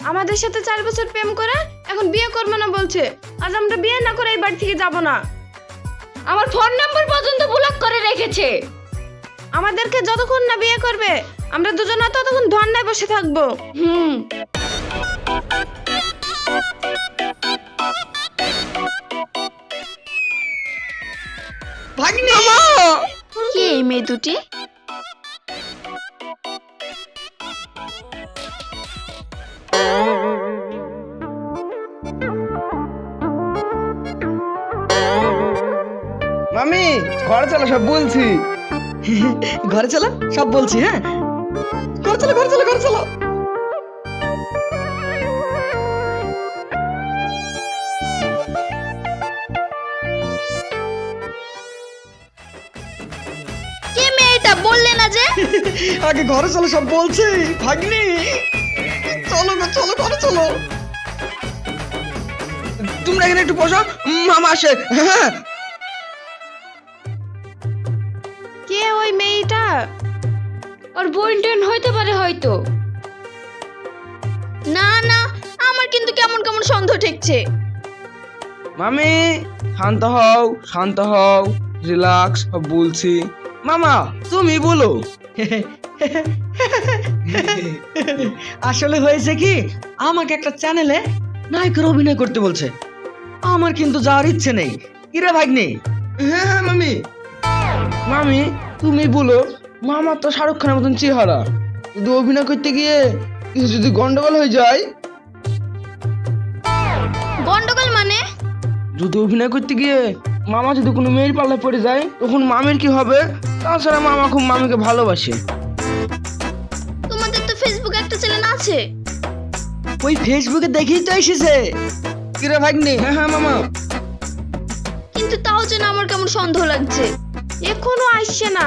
আমাদের সাথে চার বছর প্রেম করে এখন বিয়ে করব না বলছে। আজ আমরা বিয়ে না করে এই বাড়ি থেকে যাব না। আমার ফোন নাম্বার পর্যন্ত ব্লক করে রেখেছে। আমাদেরকে যতক্ষণ না বিয়ে করবে আমরা দুজনে ততক্ষণ ধর্নায় বসে থাকব। হুম। ভাগ্নি! কি এই মেয়ে দুটি? মামি ঘরে চলো সব বলছি। ঘরে চলো সব বলছি হ্যাঁ? ঘরে চলো ঘরে চলো ঘরে চলো। কে মেয়েটা বললে না যে? আগে ঘরে চলো সব বলছি ভাগ্নি। চলো গো চলো ঘরে চলো। তোমরা এখানে একটু বসো মামা আসে হ্যাঁ? বোন হইতে পারে হয়তো। না না আমার কিন্তু কেমন কেমন সন্দেহ ঠেকছে। মামি শান্ত হও শান্ত হও রিল্যাক্স বলছি। মামা তুমি বলো। আসলে হয়েছে কি আমাকে একটা চ্যানেলে নায়কের অভিনয় করতে বলছে। আমার কিন্তু যাওয়ার ইচ্ছে নেই। কিরে ভাগ্নি? হ্যাঁ হ্যাঁ মামি। মামি তুমি বলো। মামা তো শাহরুখ খানের মতন চেহারা। যদি অভিনয় করতে গিয়ে কিছু যদি গন্ডগোল হয়ে যায়? গন্ডগোল মানে? যদি অভিনয় করতে গিয়ে মামা যদি কোনো মেয়ের পাল্লায় পড়ে যায় তখন মামির কি হবে? তাছাড়া মামা খুব মামিকে ভালোবাসে। তোমাদের তো ফেসবুকে একটা চ্যানেল আছে। ওই ফেসবুকে দেখেই তো এসেছে। কিরে ভাগ্নি? হ্যাঁ হ্যাঁ মামা। কিন্তু তাও যেন আমার কেমন সন্দেহ লাগছে। এখনও আসছে না।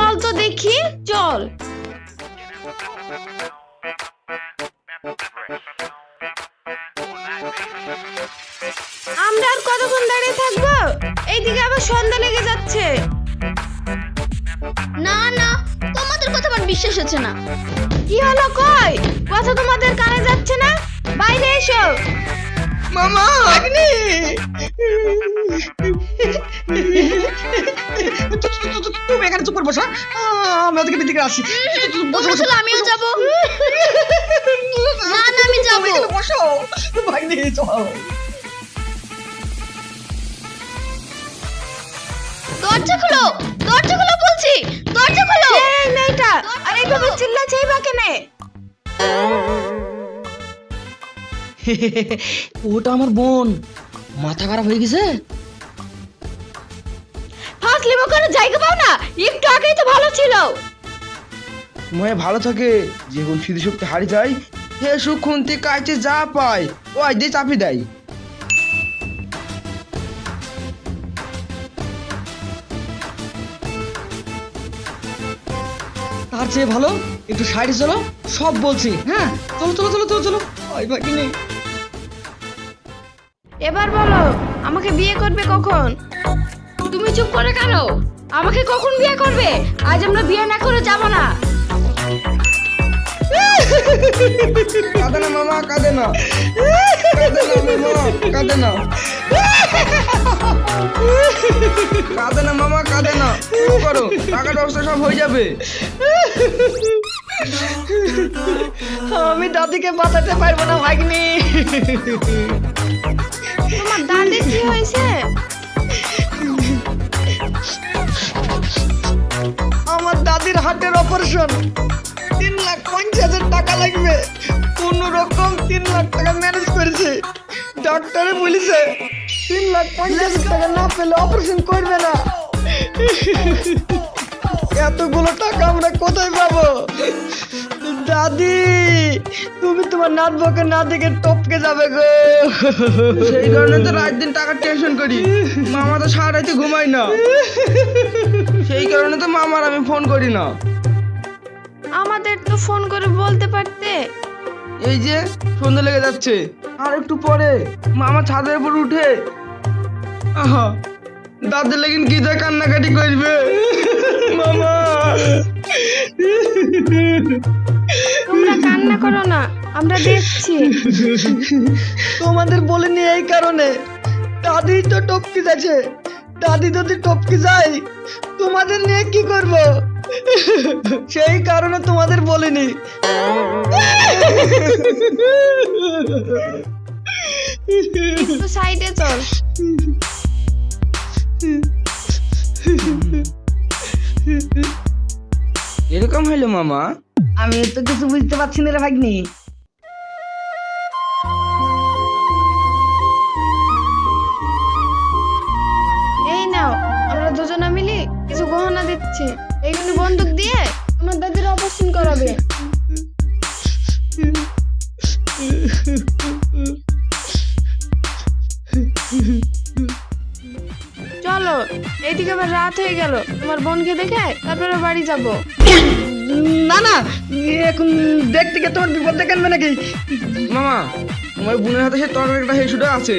চল তো দেখি চল। আমরা আর কতক্ষণ দাঁড়িয়ে থাকব? এইদিকে আবার সন্ধ্যা লেগে যাচ্ছে। না না তোমাদের কথা আমার বিশ্বাস হচ্ছে না। কি হলো কই? কথা তোমাদের কানে যাচ্ছে না? বাইরে এসো। মামা! ভাগ্নি তুমি এখানে চুপ করে বসো। আহ, ওদিকে দিকে আসি। আমিও যাব। না না আমি যাব। এখানে বসো। ভাগ্নি চলো দরজা খুলো দরজা খুলো বলছি দরজা খুলো। এই মেয়েটা আর এইভাবে চিল্লাছেই বা কেনে? ওটা আমার বোন। মাথা খারাপ হয়ে গেছে? ফাসলি করে জায়গা পাও না? একটু আগেই তো ভালো ছিল। ময়ে ভালো থাকে যখন স্মৃতিশক্তি হারিয়ে যায় হে সুখ খুনতে কাছে যা পায় ও আজ দিয়ে চাপি দেয়। তার চেয়ে ভালো একটু সাইডে চলো সব বলছি হ্যাঁ? চলো চলো চলো চলো চলো। ওই ভাগ্নি এবার বলো আমাকে বিয়ে করবে কখন? তুমি চুপ করে কেন? আমাকে কখন বিয়ে করবে? আজ আমরা বিয়ে না করে যাব না। কাঁদে না মামা কাঁদে না। কাঁদে না মামা কাঁদে না। কাঁদে না মামা কাঁদে না। করো টাকা ব্যবস্থা সব হয়ে যাবে। আমি দাদিকে বাঁচাতে পারব না ভাগ্নি। তোমার দাঁড়ে কি হয়েছে? দাদির হার্টের অপারেশন তিন লাখ পঞ্চাশ হাজার টাকা লাগবে। কোন রকম তিন লাখ টাকা ম্যানেজ করেছে। ডাক্তারে বলেছে তিন লাখ পঞ্চাশ হাজার টাকা না পেলে অপারেশন করবে না। এতগুলো টাকা আমরা কোথায় পাবো? দাদি তুমি তোমার নাত বকে না দেখে টপকে যাবে গো। সেই কারণে তো রাত দিন টাকার টেনশন করি। মামা তো সারা রাতে ঘুমায় না। মামার আমি ফোন করি না। আমাদের তো ফোন করে বলতে পারতে। এই যে সন্ধ্যা লেগে যাচ্ছে। আর একটু পরে মামা ছাদের উপর উঠে আহা দাদের লেগিন কি যা কান্নাকাটি করবে। মামা। তোমরা কান্না করো না আমরা দেখছি। তোমাদের বলিনি এই কারণে। দাদি তো টপকি যাচ্ছে দাদি যদি টপকে যায় তোমাদের নিয়ে কি করব? সেই কারণে তোমাদের বলিনি। সাইডে চল। এরকম হইল মামা। আমি তো কিছু বুঝতে পারছি না রে ভাগ্নি। বন্দুক দিয়ে তোমার দাদির অপারেশন করাবে। চলো এইদিকে আবার রাত হয়ে গেল। তোমার বোনকে দেখে তারপরে বাড়ি যাব। না না এখন দেখতে গিয়ে তোমার বিপদ দেখানবে নাকি? মামা তোমার বোনের হাতে সে তরকারিটা হেসুটা আছে।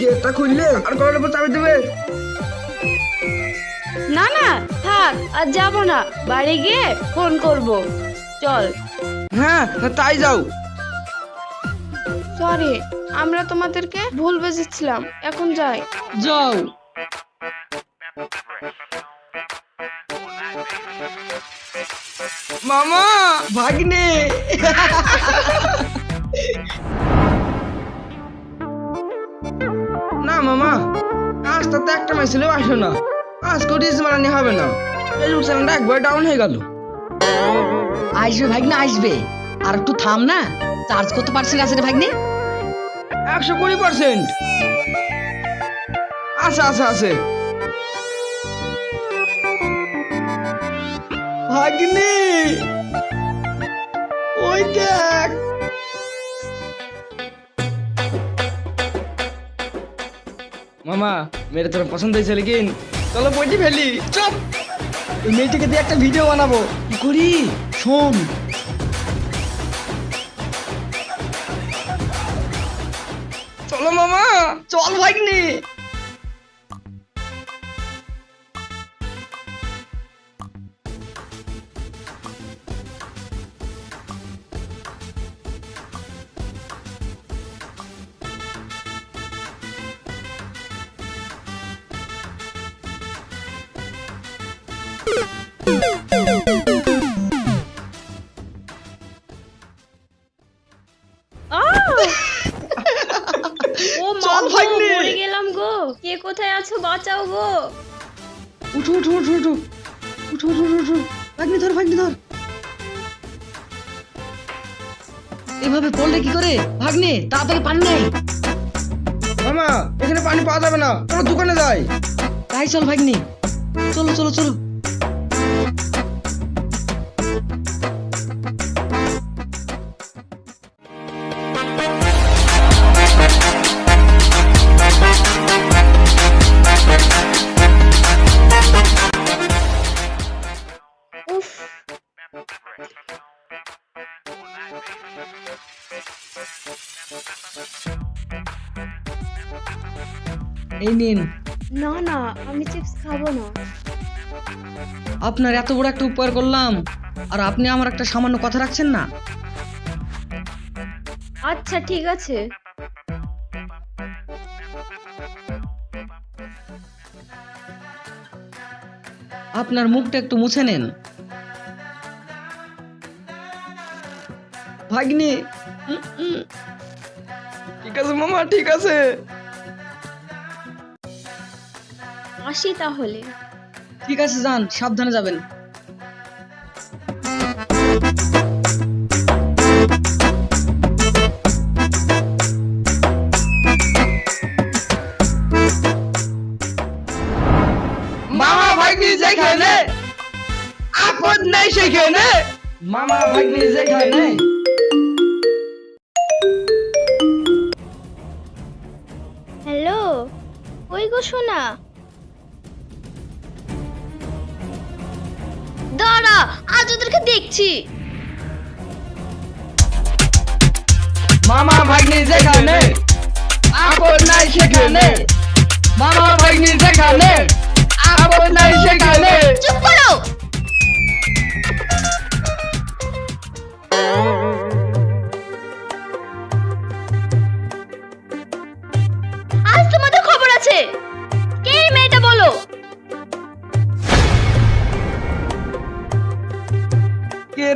গেটটা খুললে আর কলার উপর চাবি দেবে। না না থাক আর যাব না। বাড়ি গিয়ে ফোন করব। চল। হ্যাঁ তাই যাও। সরি আমরা তোমাদেরকে ভুল বুঝেছিলাম। এখন যাই। যাও। মামা ভাগ্নে। না মামা আজটা তো একটা ম্যাচ ছিল আসো না। আজকেও রিস মারানি হবে না। এই চ্যানেলটা একবার ডাউন হয়ে গেল। আসবে ভাগ্নে আসবে আর একটু থাম না চার্জ কত পার্সেন্ট আছে রে ভাগ্নে? একশো কুড়ি পার্সেন্ট আছে আছে আছে। ভাগ্নে! ওই দেখ। মামা মেরে তোর পছন্দ হয়েছে লেকিন চলো বইটি ফেলি। চল ওই মেয়েটিকে দিয়ে একটা ভিডিও বানাবো। কি করি, শোন। চলো মামা। চল ভাগ্নে। এভাবে পড়লে কি করে? ভাগ্নে তাড়াতাড়ি পানি নেই মামা এখানে পানি পাওয়া যাবে না। আমরা দোকানে যাই। তাই চল ভাগ্নি। চলো চলো চলো। এই নিন। না না আমি চিপস খাব না। আপনার এত বড় একটা উপকার করলাম। আর আপনি আমার একটা সামান্য কথা রাখছেন না? আচ্ছা ঠিক আছে। আপনার মুখটা একটু মুছে নেন। ভাগ্নি। ঠিক আছে মামা ঠিক আছে। আসি তাহলে। ঠিক আছে যান সাবধানে যাবেন। মামা ভাগ্নি যেখানে আপদ নেই সেখানে। মামা ভাগ্নি যেখানে। হ্যালো ওই গো শোনা আজ ওদেরকে দেখছি। মামা ভাগ্নি যেখানে আপন নাই সেখানে। মামা ভাগ্নি যেখানে আপন নাই সেখানে। চুপ করো।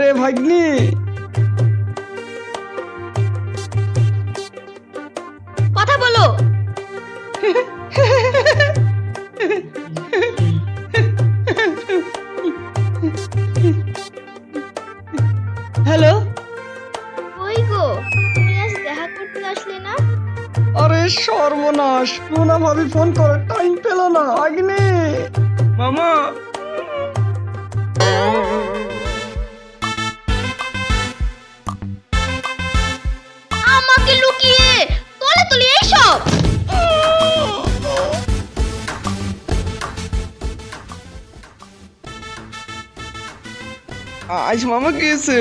রে ভাগ্নি। কথা বলো। হ্যালো? ওই গো তুমি আজ দেখা করতে আসলে না? আরে সর্বনাশ রুনা ভাবি ফোন করে আমাকে লুকিয়ে তলে তলে এইসব। আজ মামা গেছে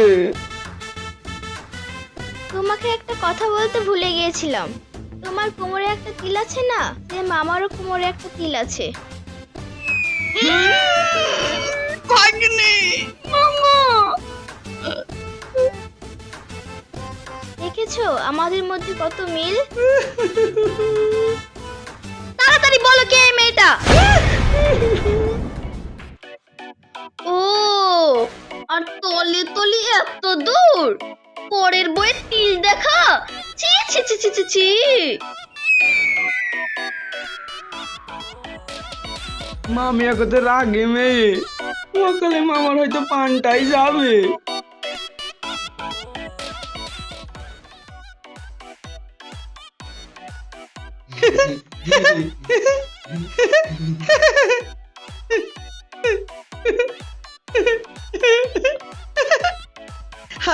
তোমাকে একটা কথা বলতে ভুলে গিয়েছিলাম। তোমার কোমরে একটা তিল আছে না? সে মামারও কোমরে একটা তিল আছে। ভাগ্নি! দেখেছ? আমাদের মধ্যে কত মিল? তাড়াতাড়ি বলো কে এই মেয়েটা? ও আর তলে তলে এত দূর। পরের বইয়ে তিল দেখা। ছি ছি ছি ছি ছি ছি। মামি এখন রাগে মেয়ে। সকালে মামার হয়তো পানটাই যাবে।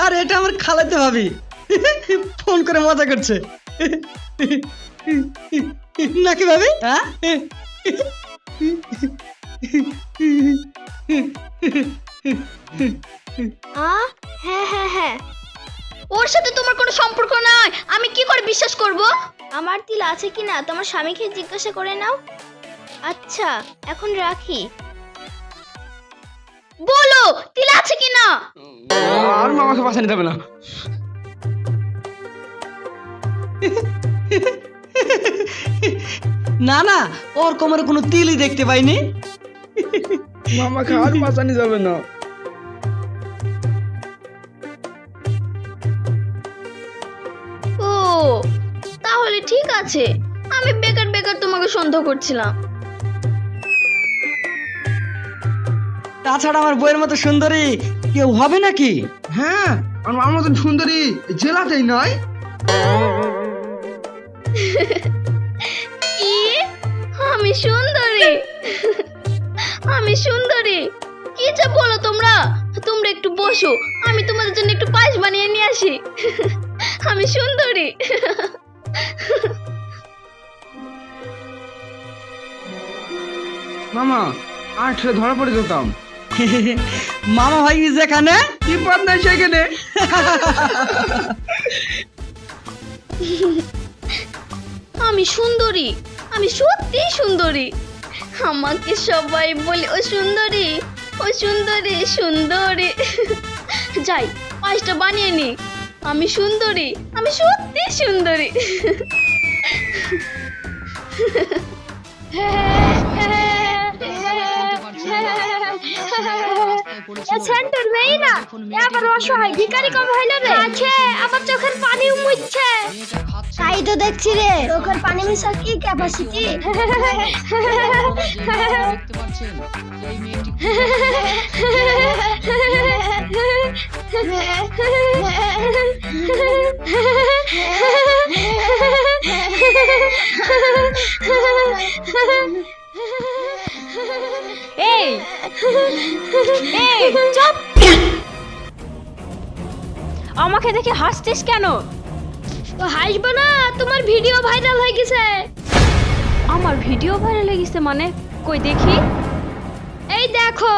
আর এটা আমার খালাতে ভাবি। ফোন করে মজা করছে। নাকি ভাবি? হ্যাঁ? হ্যাঁ হ্যাঁ হ্যাঁ। ওর সাথে তোমার কোনো সম্পর্ক নাই। আমি কি করে বিশ্বাস করব? আমার তিল আছে কি না তোমার স্বামীকে জিজ্ঞাসা করে নাও। আচ্ছা এখন রাখি। বলো তিল আছে কি না? আর মামাকে বাসা নিতে হবে না। না না ওর কোমরে কোনো তিলই দেখতে পাইনি। মামাকে আর বাঁচানি যাবে না। ও ঠিক আছে। আমি বেকার বেকার তোমাকে সন্দেহ করছিলাম। তাছাড়া আমার বইয়ের মতো সুন্দরী কেউ হবে নাকি? হ্যাঁ আর মামার মতন সুন্দরী জেলাতেই নয়। কি? আমি সুন্দরী। আমি সুন্দরী। কি যা বলো তোমরা? তোমরা একটু বসো। আমি তোমাদের জন্য একটু পায়েস বানিয়ে নিয়ে আসি। আমি সুন্দরী। মামা আর ঠেলে ধরা পড়ে যেতাম। মামা ভাই যেখানে? কি পথ নাই সেখানে? আমি সুন্দরী আমি সত্যি সুন্দরী। আমাকে সবাই বলে ও সুন্দরী ও সুন্দরী সুন্দরী। যাই পায়েসটা বানিয়ে নি। আমি সুন্দরী আমি সত্যি সুন্দরী। সেন্টার নেই না। আবার অসহায় ভিকারি কম হইলে আছে আমার চোখের পানি মুছছে তাই তো দেখছি রে। চোখের পানি মিশার কি ক্যাপাসিটি দেখতে পাচ্ছেন এই মেয়েটি এই এই চুপ। আমাকে দেখে হাসছিস কেন? হাসবো না তোমার ভিডিও ভাইরাল হয়ে গেছে। আমার ভিডিও ভাইরাল হয়ে গেছে মানে? কই দেখি। এই দেখো।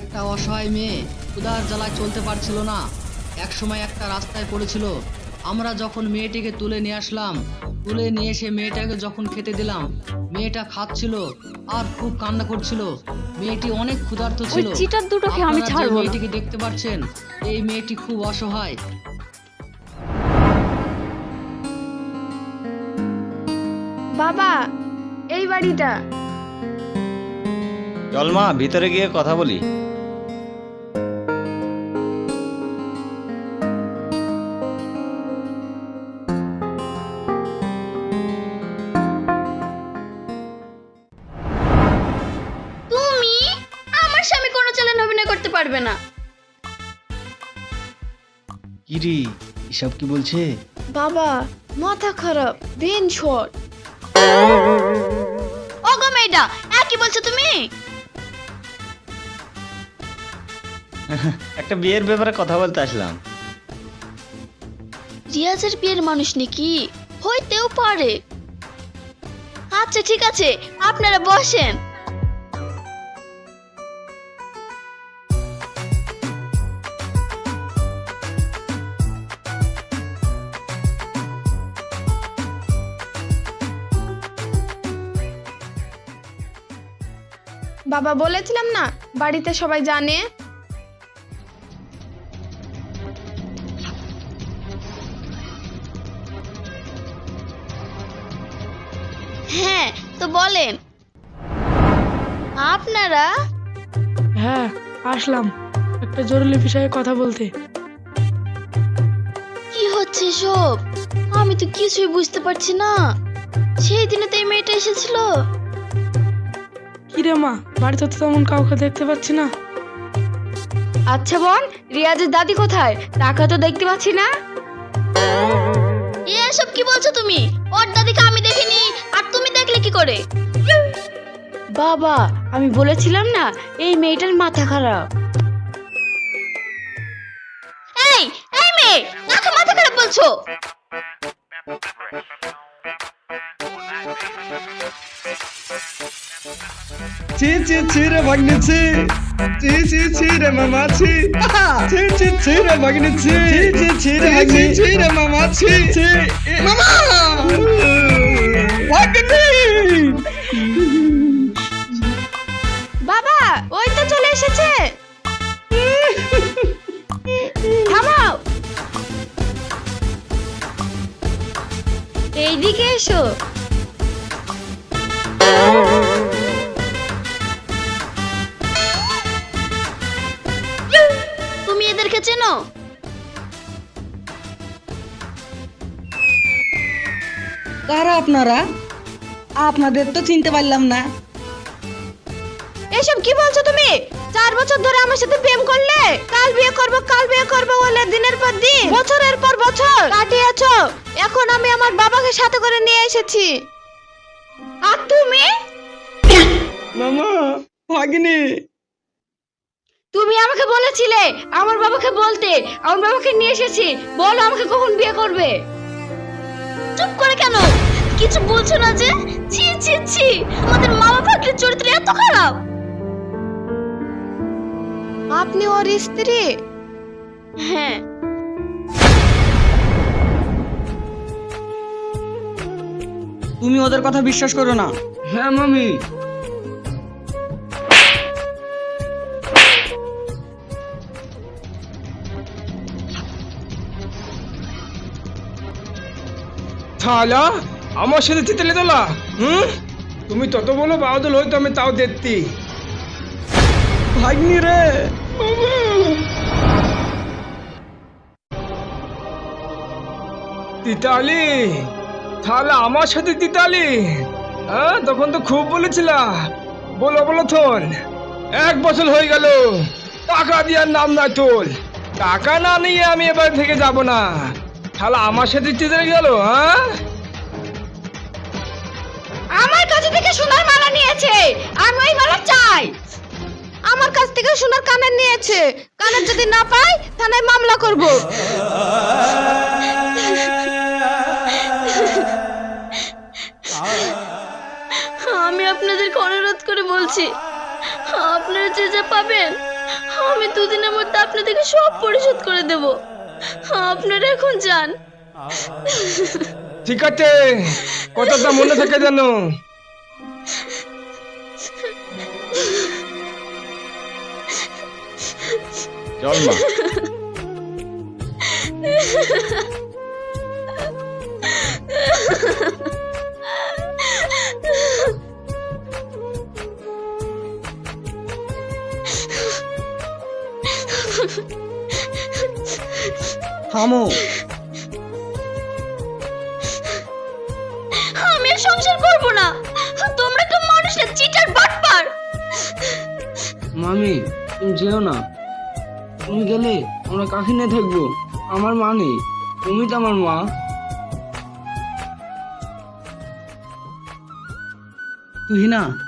একটা অসহায় মেয়ে উদার জ্বালায় চলতে পারছিল না। এক সময় একটা রাস্তায় পড়েছিল। আমরা যখন মেয়েটিকে তুলে নিয়ে আসলাম তুলে নিয়ে এসে মেয়েটাকে যখন খেতে দিলাম মেয়েটা খাচ্ছিল আর খুব কান্না করছিল। মেয়েটি অনেক ক্ষুধার্ত ওই ছিল। চিটার দুটোকে আমি আপনারা যে ছাড়বো না। মেয়েটিকে দেখতে পাচ্ছেন এই মেয়েটি খুব অসহায়। বাবা এই বাড়িটা। চল মা ভিতরে গিয়ে কথা বলি। পারবে না। কিরি এসব কি বলছে? বাবা মাথা খারাপ ব্রেন শর্ট ও গো মেয়েটা একই বলছো তুমি? একটা বিয়ের ব্যাপারে কথা বলতে আসলাম। রিয়াজের বিয়ের মানুষ নাকি? হইতেও পারে। আচ্ছা ঠিক আছে আপনারা বসেন। বাবা বলেছিলাম না বাড়িতে সবাই জানে। হ্যাঁ তো বলেন। আপনারা? হ্যাঁ আসলাম। একটা জরুরি বিষয়ে কথা বলতে। কি হচ্ছে সব আমি তো কিছুই বুঝতে পারছি না। সেই দিনে তো এই মেয়েটা এসেছিল। কি রে মা বাড়িতে তো তেমন কাউকে দেখতে পাচ্ছি না। আচ্ছা বোন রিয়াজের দাদি কোথায়? তাকে তো দেখতে পাচ্ছি না। এসব কি বলছো তুমি? ওর দাদিকে আমি দেখিনি আর তুমি দেখলে কি করে? বাবা আমি বলেছিলাম না এই মেয়েটার মাথা খারাপ। এই এই মেয়ে কাকে মাথা খারাপ বলছো? ছি ছি ছি রে ভাগ্নে ছি। ছি ছি ছি রে মামা ছি। ছি ছি ছি রে ভাগ্নে ছি। ছি ছি রে ভাগ্নে। ছি রে মামা ছি ছি। মামা! ভাগ্নে! বাবা ওই তো চলে এসেছে। থামাও। এইদিকে এসো। কারা আপনারা? আপনাদের তো চিনতে পারলাম না। এসব কি বলছো তুমি? চার বছর ধরে আমার সাথে প্রেম করলে? কাল বিয়ে করব কাল বিয়ে করব বলে দিনের পর দিন? বছরের পর বছর? কাটিয়েছো? এখন আমি আমার বাবাকে সাথে করে নিয়ে এসেছি। আর তুমি? মামা ভাগ্নে। তুমি আমাকে বলেছিলে আমার বাবাকে বলতে। আমার বাবাকে নিয়ে এসেছি। বলো আমাকে কখন বিয়ে করবে। চুপ করে কেন? কিছু বলছো না যে? ছি ছি ছি! আমাদের মা বাবার চরিত্র এত খারাপ! আপনি ওর স্ত্রী? হ্যাঁ। তুমি ওদের কথা বিশ্বাস করো না। হ্যাঁ মামি। থালা? আমার সাথে তিতলে তোলা হুম? তুমি তত বলো বাউদল হয়তো আমি তাও দেখতি। ভাগ্নি রে। তিতালি, তাহলে আমার সাথে তিতালি? হ্যাঁ তখন তো খুব বলেছিলা। বলো বলো থন এক বছর হয়ে গেল। টাকা দেওয়ার নাম না তোল টাকা না নিয়ে আমি এবার থেকে যাব না। তাহলে আমার সাথে তিতালি গেল হ্যাঁ? আমার কাছ থেকে সোনার মালা নিয়েছে। আমি ওই মালা চাই। আমার কাছ থেকে সোনার কানের নিয়েছে। কানের যদি না পাই, থানায় মামলা করব। আমি আপনাদেরকে অনুরোধ করে বলছি, আপনারা যে যা পাবেন, আমি দুদিনের মধ্যে আপনাদেরকে সব পরিশোধ করে দেব। আপনারা এখন যান। ঠিক আছে। কথাটা মনে থাকে যেন। চল থামো। মামি, তুমি যেও না। তুমি গেলে আমরা কাকে নিয়ে থাকব। আমার মা নেই। তুমি তো আমার মা। তুহিনা,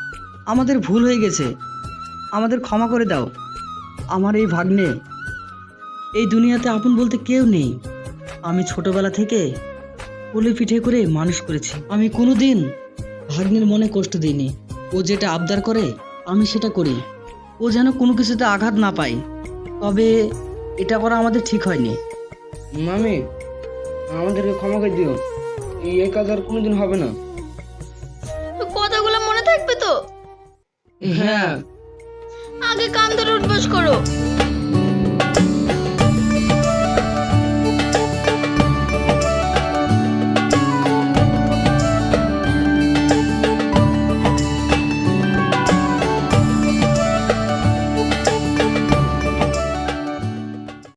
আমাদের ভুল হয়ে গেছে। আমাদের ক্ষমা করে দাও। আমার এই ভাগ্নে, এই দুনিয়াতে আপন বলতে কেউ নেই। আমি ছোটবেলা থেকে কোলে পিঠে করে মানুষ করেছি। আমি কোনো দিন ভাগ্নের মনে কষ্ট দিইনি। ও যেটা আবদার করে, আমি সেটা করি। ও যেন কোনো কিছুতে আঘাত না পায়। তবে এটা করা আমাদের ঠিক হয়নি। মামি আমাদেরকে ক্ষমা করে দিও। এই এক কাজ আর কোনোদিন হবে না। কথাগুলো মনে থাকবে তো? হ্যাঁ। আগে কান ধরে উঠবস